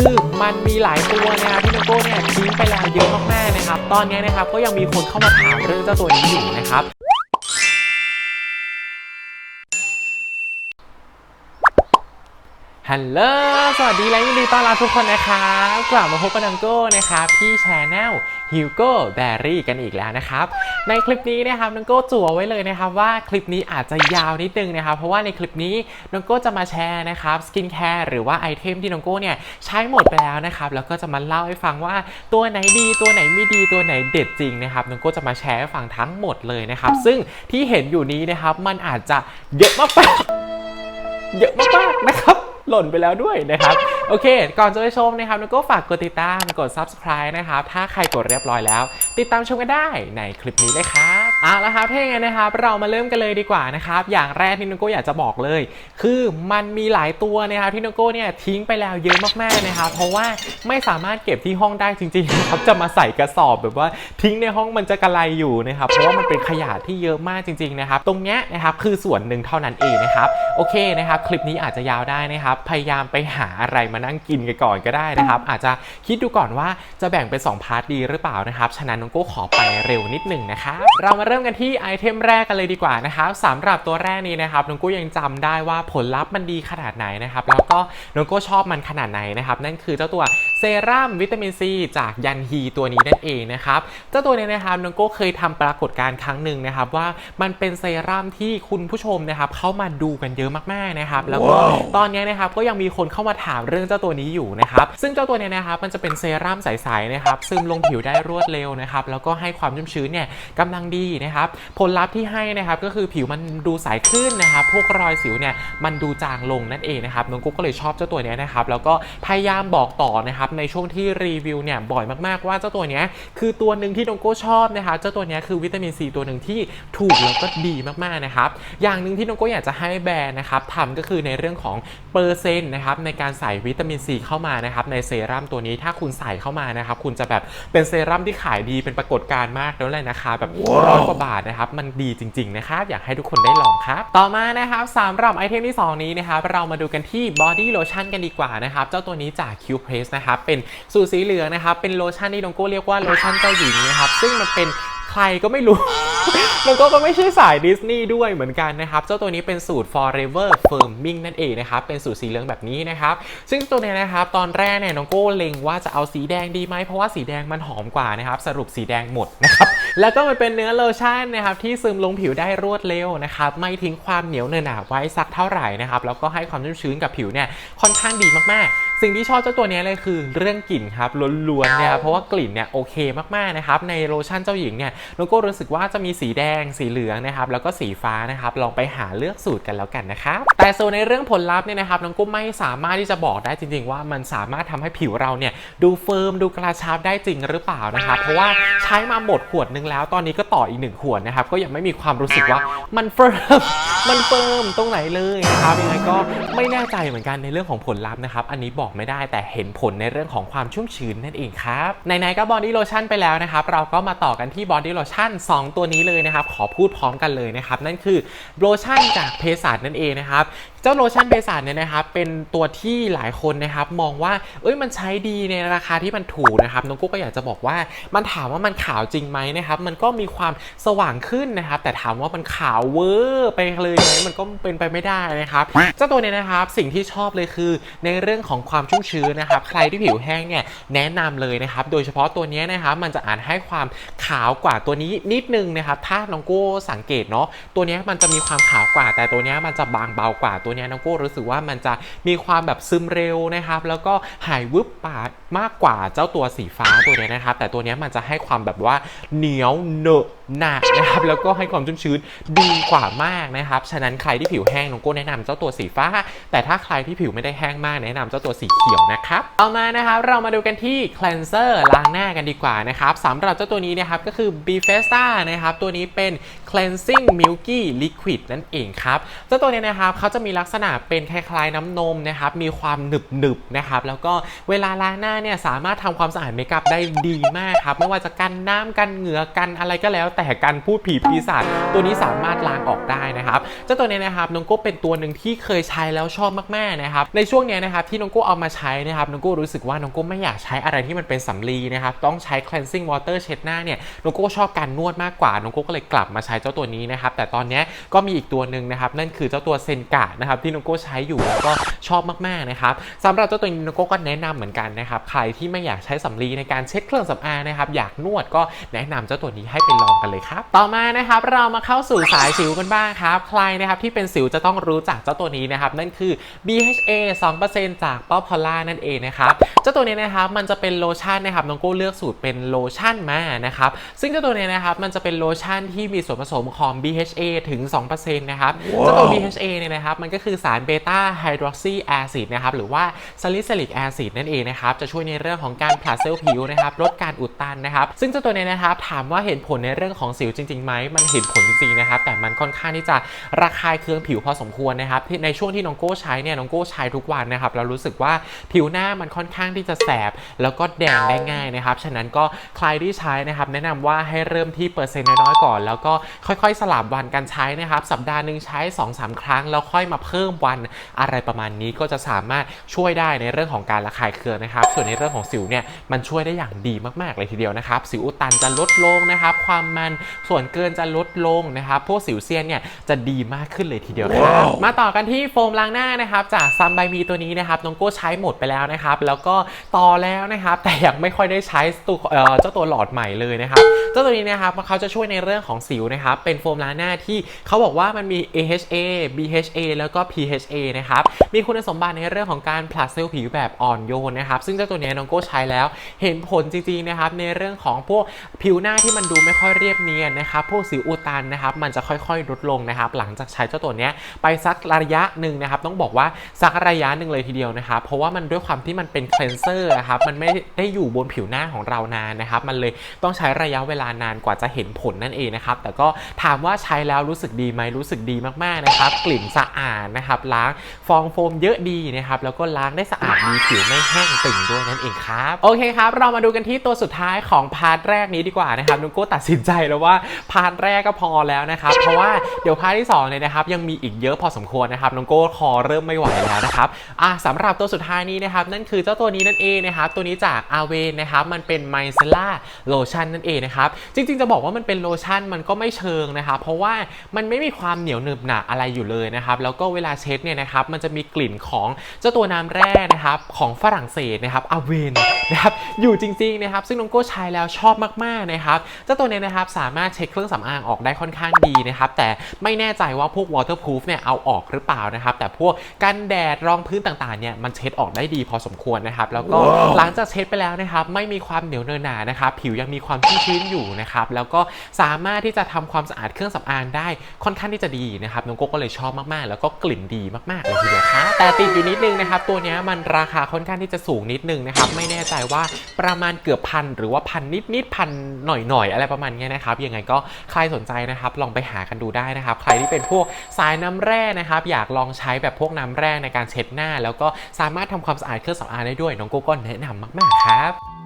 คือมันมีหลายตัวนะครับที่น้องโก้เนี่ยทิ้งไปแล้วเยอะมากๆนะครับ ตอนนี้นะครับก็ยังมีคนเข้ามาถามเรื่องเจ้าตัวนี้อยู่นะครับ ฮัลโหล สวัสดีและยินดีต้อนรับทุกคนนะครับกลับมาพบกับนังโก้นะครับที่ช anel Hugo Berry กันอีกแล้วนะครับ ในคลิปนี้นะครับนังโก้จั่วไว้เลยนะครับว่าคลิปนี้อาจจะยาวนิดนึงนะครับ เพราะว่าในคลิปนี้นังโก้จะมาแชร์นะครับสกินแคร์หรือว่าไอเทมที่นังโก้เนี่ยใช้หมดไปแล้วนะครับ แล้วก็จะมาเล่าให้ฟังว่าตัวไหนดีตัวไหนไม่ดีตัวไหนเด็ดจริงนะครับนังโก้จะมาแชร์ให้ฟังทั้งหมดเลยนะครับ ซึ่งที่เห็นอยู่นี้นะครับมันอาจจะเยอะมากๆเยอะมากๆนะครับ หล่นไปแล้วด้วยนะครับ โอเค ก่อนจะไปชมนะครับนุก็ฝากกดติดตามกด subscribe นะครับ ถ้าใครกดเรียบร้อยแล้ว ติดตามชมกันได้ในคลิปนี้เลยครับเอาละครับถ้าอย่างนั้นนะครับ เรามาเริ่มกันเลยดีกว่านะครับ อย่างแรกที่นุโก้อยากจะบอกเลย คือมันมีหลายตัวนะครับที่นุโก้เนี่ยทิ้งไปแล้วเยอะมากๆนะครับ เพราะว่าไม่สามารถเก็บที่ห้องได้จริงๆนะครับจะมาใส่กระสอบแบบว่าทิ้งในห้องมันจะกระไรอยู่นะครับ เพราะว่ามันเป็นขยะที่เยอะมากจริงๆนะครับ ตรงเนี้ยนะครับคือส่วนหนึ่งเท่านั้นเองนะครับ โอเคนะครับคลิปนี้อาจจะยาวได้นะครับพยายามไปหาอะไรมานั่งกินกันก่อนก็ได้นะครับ อาจจะคิดดูก่อนว่าจะแบ่งเป็น2พาร์ทดีหรือเปล่านะครับฉะนั้นน้องโก้ขอไปเร็วนิดหนึ่งนะครับเรามาเริ่มกันที่ไอเทมแรกกันเลยดีกว่านะครับสำหรับตัวแรกนี้นะครับน้องโก้ยังจำได้ว่าผลลัพธ์มันดีขนาดไหนนะครับแล้วก็น้องโก้ชอบมันขนาดไหนนะครับนั่นคือเจ้าตัว เซรั่มวิตามินซีจากยันฮีตัวนี้นั่นเองนะครับเจ้าตัวนี้นะครับน้องโก้เคยทำปรากฏการณ์ครั้งหนึ่งนะครับว่ามันเป็นเซรั่มที่คุณผู้ชมนะครับเข้ามาดูกันเยอะมากๆนะครับแล้วก็ตอนนี้นะครับก็ยังมีคนเข้ามาถามเรื่องเจ้าตัวนี้อยู่นะครับซึ่งเจ้าตัวเนี้นะครับมันจะเป็นเซรั่มใสๆนะครับซึมลงผิวได้รวดเร็วนะครับแล้วก็ให้ความชุ่มชื้นเนี่ยกำลังดีนะครับผลลัพธ์ที่ให้นะครับก็คือผิวมันดูใสขึ้นนะครับพวกรอยสิวเนี่ยมันดูจางลงนั่นเองนะครับน้องกุ๊กก็เลยชอบเจ้าตัวเนี้ยนะครับแล้วก็พยายามบอกต่อนะครับในช่วงที่รีวิวเนี่ยบ่อยมากๆว่าเจ้าตัวเนี้ยคือตัวหนึ่งที่น้องโก้ชอบนะครับเจ้าตัวเนี้ยคือวิตามินซีตัวหนึ่งที่ถูกแล้วก็ดีมากๆนะครับอย่างหนึ่งที่น้องโก้อยากจะให้แบรนด์นะครับทำก็คือในเรื่องของเปอร์เซ็นต์นะครับในการใส่วิตามินซีเข้ามานะครับในเซรั่มตัวนี้ถ้าคุณใส่เข้ามานะครับคุณจะแบบเป็นเซรั่มที่ขายดีเป็นปรากฏการณ์มากแล้วเลยนะคะแบบร้อยกว่าบาทนะครับมันดีจริงๆนะครับอยากให้ทุกคนได้ลองครับต่อมานะครับสำหรับไอเทมที่ 2 นี้นะครับเรามาดูกันที่บอดี้โลชั่นกันดีกว่านะครับเจ้าตัวนี้จาก Q Press นะครับเป็นสูตรสีเหลืองนะครับเป็นโลชั่นที่น้องโก้เรียกว่าโลชั่นเจ้าหญิงนะครับซึ่งมันเป็นใครก็ไม่รู้มันก็ไม่ใช่สายดิสนีย์ด้วยเหมือนกันนะครับ เจ้าตัวนี้เป็นสูตร forever firming นั่นเองนะครับ เป็นสูตรสีเหลืองแบบนี้นะครับ ซึ่งตัวนี้นะครับ ตอนแรกเนี่ยน้องโก้เล็งว่าจะเอาสีแดงดีไหม เพราะว่าสีแดงมันหอมกว่านะครับ สรุปสีแดงหมดนะครับ แล้วก็มันเป็นเนื้อโลชั่นนะครับ ที่ซึมลงผิวได้รวดเร็วนะครับ ไม่ทิ้งความเหนียวเนอะหนาไว้สักเท่าไหร่นะครับ แล้วก็ให้ความชุ่มชื้นกับผิวเนี่ยค่อนข้างดีมากๆ สิ่งที่ชอบเจ้าตัวนี้เลยคือเรื่องกลิ่นครับล้วนๆเนี่ยครับเพราะว่ากลิ่นเนี่ยโอเคมากๆนะครับในโลชั่นเจ้าหญิงเนี่ยน้องโก้รู้สึกว่าจะมีสีแดงสีเหลืองนะครับแล้วก็สีฟ้านะครับลองไปหาเลือกสูตรกันแล้วกันนะครับแต่ส่วนในเรื่องผลลัพธ์เนี่ยนะครับน้องก้ไม่สามารถที่จะบอกได้จริง ๆ ว่ามันสามารถทำให้ผิวเราเนี่ยดูเฟิร์มดูกระชับได้จริงหรือเปล่านะครับเพราะว่าใช้มาหมดขวดนึงแล้ว ตอนนี้ก็ต่ออีกหนึ่งขวดนะครับก็ยังไม่มีความรู้สึกว่ามันเฟิร์มมันเฟิร์มตรงไหนเลยนะครับยังไงก็ไม่แน่ใจเหมือนกันในเรื่องของผลลัพธ์นะครับอันนี้บอกไม่ได้ แต่เห็นผลในเรื่องของความชุ่มชื้นนั่นเองครับไหนๆก็บอดี้โลชั่นไปแล้วนะครับ เราก็มาต่อกันที่บอดี้โลชั่น2 ตัวนี้เลยนะครับ ขอพูดพร้อมกันเลยนะครับ นั่นคือโลชั่นจากเพสัชนั่นเองนะครับเจ้าโลชั่นเบสันเนี่ยนะครับเป็นตัวที่หลายคนนะครับมองว่าเอ้ยมันใช้ดีในราคาที่มันถูกนะครับน้องกุ๊กก็อยากจะบอกว่ามันถามว่ามันขาวจริงไหมนะครับมันก็มีความสว่างขึ้นนะครับแต่ถามว่ามันขาวเวอร์ไปเลยไหมมันก็เป็นไปไม่ได้นะครับเจ้าตัวเนี้นะครับสิ่งที่ชอบเลยคือในเรื่องของความชุ่มชื้นนะครับใครที่ผิวแห้งเนี่ยแนะนำเลยนะครับโดยเฉพาะตัวนี้นะครับมันจะอาจให้ความขาวกว่าตัวนี้นิดนึงนะครับถ้าน้องโก้สังเกตเนาะตัวนี้มันจะมีความขาวกว่า แต่ตัวนี้มันจะบางเบากว่าตัวเนี้ยน้องโก้รู้สึกว่ามันจะมีความแบบซึมเร็วนะครับ แล้วก็หายวึบปาดมากกว่าเจ้าตัวสีฟ้าตัวเนี้ยนะครับ แต่ตัวเนี้ยมันจะให้ความแบบว่าเหนียวเนอะ หนักนะครับแล้วก็ให้ความชุ่มชื้นดีกว่ามากนะครับฉะนั้นใครที่ผิวแห้งน้องโก้แนะนำเจ้าตัวสีฟ้า แต่ถ้าใครที่ผิวไม่ได้แห้งมากแนะนำเจ้าตัวสีเขียวนะครับต่อมานะครับเรามาดูกันที่ cleanser ล้างหน้ากันดีกว่านะครับสำหรับเจ้าตัวนี้นะครับก็คือ b f e s t a นะครับตัวนี้เป็น cleansing milky liquid นั่นเองครับเจ้าตัวนี้นะครับเขาจะมีลักษณะเป็นคล้ายๆน้ำนมนะครับมีความหนึบๆนะครับแล้วก็เวลาล้างหน้าเนี่ยสามารถทำความสะอาดเมคอัพได้ดีมากครับไม่ว่าจะกันน้ำกันเหงื่อกันอะไรก็แล้วแแต่การพูดผีปีศาจตัวนี้สามารถล้างออกได้นะครับเจ้าตัวนี้นะครับน้องโก้เป็นตัวหนึ่งที่เคยใช้แล้วชอบมากๆนะครับในช่วงเนี้ยนะครับที่น้องโก้เอามาใช้นะครับน้องโก้รู้สึกว่าน้องโก้ไม่อยากใช้อะไรที่มันเป็นสำลีนะครับต้องใช้ cleansing water เช็ดหน้าเนี่ยน้องโก้ชอบการนวดมากกว่าน้องโก้ก็เลยกลับมาใช้เจ้าตัวนี้นะครับแต่ตอนเนี้ยก็มีอีกตัวหนึ่งนะครับนั่นคือเจ้าตัวเซนกะนะครับที่น้องโก้ใช้อยู่แล้วก็ชอบมากๆนะครับสำหรับเจ้าตัวนี้น้องโก้ก็แนะนำเหมือนกันนะครับใครที่ไม่อยากใช้สำลีในการเช็ดเครื่องสำอางนะครับอยากนวดก็แนะนำเจ้าตัวนี้ให้ไปลองกันเลยครับ ต่อมานะครับเรามาเข้าสู่สายสิวกันบ้างครับ ใครนะครับที่เป็นสิวจะต้องรู้จักเจ้าตัวนี้นะครับนั่นคือ BHA 2%จาก p o p p o l a นั่นเองนะครับเจ้าตัวนี้นะครับมันจะเป็นโลชั่นนะครับน้องโก้เลือกสูตรเป็นโลชั่นมานะครับซึ่งเจ้าตัวนี้นะครับมันจะเป็นโลชั่นที่มีส่วนผสมของ BHA ถึง 2%นะครับเจ้าตัว BHA เนี่ยนะครับมันก็คือสารเบต้าไฮดรอกซีแอซิดนะครับหรือว่าซาลิซิลิกแอซิดนั่นเองนะครับจะช่วยในเรื่องของการผลัดเซลล์ผิวนะครับลดการอุดตันนะครับซึ่งเจ้าตัวนี้นะครับถามว่าเห็นผลในเรื่องของสิวจริงๆไหมมันเห็นผลจริงๆนะครับแต่มันค่อนข้างที่จะระคายเคืองผิวพอสมควรนะครับในช่วงที่น้องโก้ใช้เนี่ยน้องโก้ใช้ทุกวันนะครับเรารู้สึกว่าผิวหน้ามันค่อนข้างที่จะแสบ แล้วก็แดงได้ง่ายนะครับฉะนั้นก็ใครที่ใช้นะครับแนะนำว่าให้เริ่มที่เปอร์เซ็นต์น้อยๆก่อน แล้วก็ค่อยๆ สลับวันการใช้นะครับสัปดาห์หนึ่งใช้ 2-3 ครั้ง แล้วค่อยมาเพิ่มวันอะไรประมาณนี้ก็จะสามารถช่วยได้ในเรื่องของการระคายเคืองนะครับ ส่วนในเรื่องของสิวเนี่ยมันช่วยได้อย่างดีมากๆเลยทีเดียวนะครับสิวอุดตันจะลดลงนะครับความมัน ส่วนเกินจะลดลงนะครับพวกสิวเซียนเนี่ยจะดีมากขึ้นเลยทีเดียวครับมาต่อกันที่โฟมล้างหน้านะครับจากซัมไบมีตัวนี้นะครับน้องโก้ใช้หมดไปแล้วนะครับแล้วก็ต่อแล้วนะครับแต่ยังไม่ค่อยได้ใช้ตัวเอ่อเจ้าตัวหลอดใหม่เลยนะครับเจ้าตัวนี้นะครับเขาจะช่วยในเรื่องของสิวนะครับเป็นโฟมล้างหน้าที่เขาบอกว่ามันมี AHA BHA แล้วก็ PHA นะครับมีคุณสมบัติในเรื่องของการผลัดเซลล์ผิวแบบอ่อนโยนนะครับซึ่งเจ้าตัวนี้น้องโก้ใช้แล้ว เห็นผลจริงๆนะครับในเรื่องของพวกผิวหน้าที่มันดูไม่ค่อยเรียบเนียนนะครับพวกสิวอุดตันนะครับมันจะค่อยๆลดลงนะครับหลังจากใช้เจ้าตัวนี้ไปสักระยะหนึ่งนะครับต้องบอกว่าสักระยะหนึ่งเลยทีเดียวนะครับเพราะว่ามันด้วยความที่มันเป็นเคลนเซอร์นะครับมันไม่ได้อยู่บนผิวหน้าของเรานานนะครับมันเลยต้องใช้ระยะเวลานานกว่าจะเห็นผลนั่นเองนะครับแต่ก็ถามว่าใช้แล้วรู้สึกดีไหมรู้สึกดีมากๆนะครับกลิ่นสะอาดนะครับล้างฟองโฟมเยอะดีนะครับแล้วก็ล้างได้สะอาดดีผิวไม่แห้งตึงด้วยนั่นเองครับโอเคครับเรามาดูกันที่ตัวสุดท้ายของพาร์ทแรกนี้ดีกว่านะครับนุโก้ตัดสินใจแล้วว่าพาร์ทแรกก็พอแล้วนะครับ เพราะว่าเดี๋ยวพาร์ทที่สองเนี่ยนะครับยังมีอีกเยอะพอสมควรนะครับน้องโก้คอเริ่มไม่ไหวแล้วนะครับอะสำหรับตัวสุดท้ายนี้นะครับนั่นคือเจ้าตัวนี้นั่นเองนะครับตัวนี้จากอาเวนนะครับมันเป็นไมเซล่าโลชั่นนั่นเองนะครับจริงๆจะบอกว่ามันเป็นโลชั่นมันก็ไม่เชิงนะครับเพราะว่ามันไม่มีความเหนียวหนึบหนักอะไรอยู่เลยนะครับแล้วก็เวลาเช็ดเนี่ยนะครับมันจะมีกลิ่นของเจ้าตัวน้ำแร่นะครับของฝรั่งเศสนะครับอาเวนนะครับอยู่จริงๆนะครับซึ่งน้องโก้ใช้แล้วชอบมากๆนะครับเจ้าตัวนี้นะครับสามารถเช็คเครื่องสำอางออกได้ค่อนข้างดีนะครับแต่ไม่แน่ใจว่าพวก waterproof เนี่ยเอาออกหรือเปล่านะครับแต่พวกกันแดดรองพื้นต่างๆเนี่ยมันเช็ดออกได้ดีพอสมควรนะครับแล้วก็หลังจากเช็ดไปแล้วนะครับไม่มีความเหนียวเนอะหนานะครับผิวยังมีความชื้นๆอยู่นะครับแล้วก็สามารถที่จะทำความสะอาดเครื่องสำอางได้ค่อนข้างที่จะดีนะครับน้องโก้ก็เลยชอบมากๆ แล้วก็กลิ่นดีมากๆเลยทีเดียวครับแต่ติดอยู่นิดนึงนะครับตัวเนี้ยมันราคาค่อนข้างที่จะสูงนิดนึงนะครับไม่แน่ใจว่าประมาณเกือบพันหรือว่าพันนิดๆพันหน่อยๆอะไรประมาณเนี้ยนะครับยังไงก็ใครสนใจนะครับลองไปหากันดูได้นะครับ ใครที่เป็นพวกสายน้ำแร่นะครับอยากลองใช้แบบพวกน้ำแร่ในการเช็ดหน้า แล้วก็สามารถทำความสะอาดเครื่องสำอางได้ด้วยน้องโก้ก็แนะนำมากๆครับ